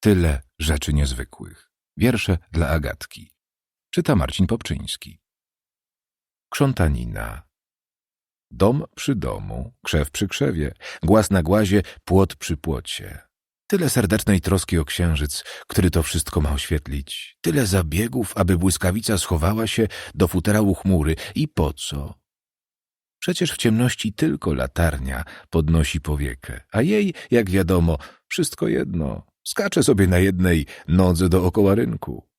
Tyle rzeczy niezwykłych. Wiersze dla Agatki. Czyta Marcin Popczyński. Krzątanina. Dom przy domu, krzew przy krzewie, głaz na głazie, płot przy płocie. Tyle serdecznej troski o księżyc, który to wszystko ma oświetlić. Tyle zabiegów, aby błyskawica schowała się do futerału chmury. I po co? Przecież w ciemności tylko latarnia podnosi powiekę, a jej, jak wiadomo, wszystko jedno. Skacze sobie na jednej nodze dookoła rynku.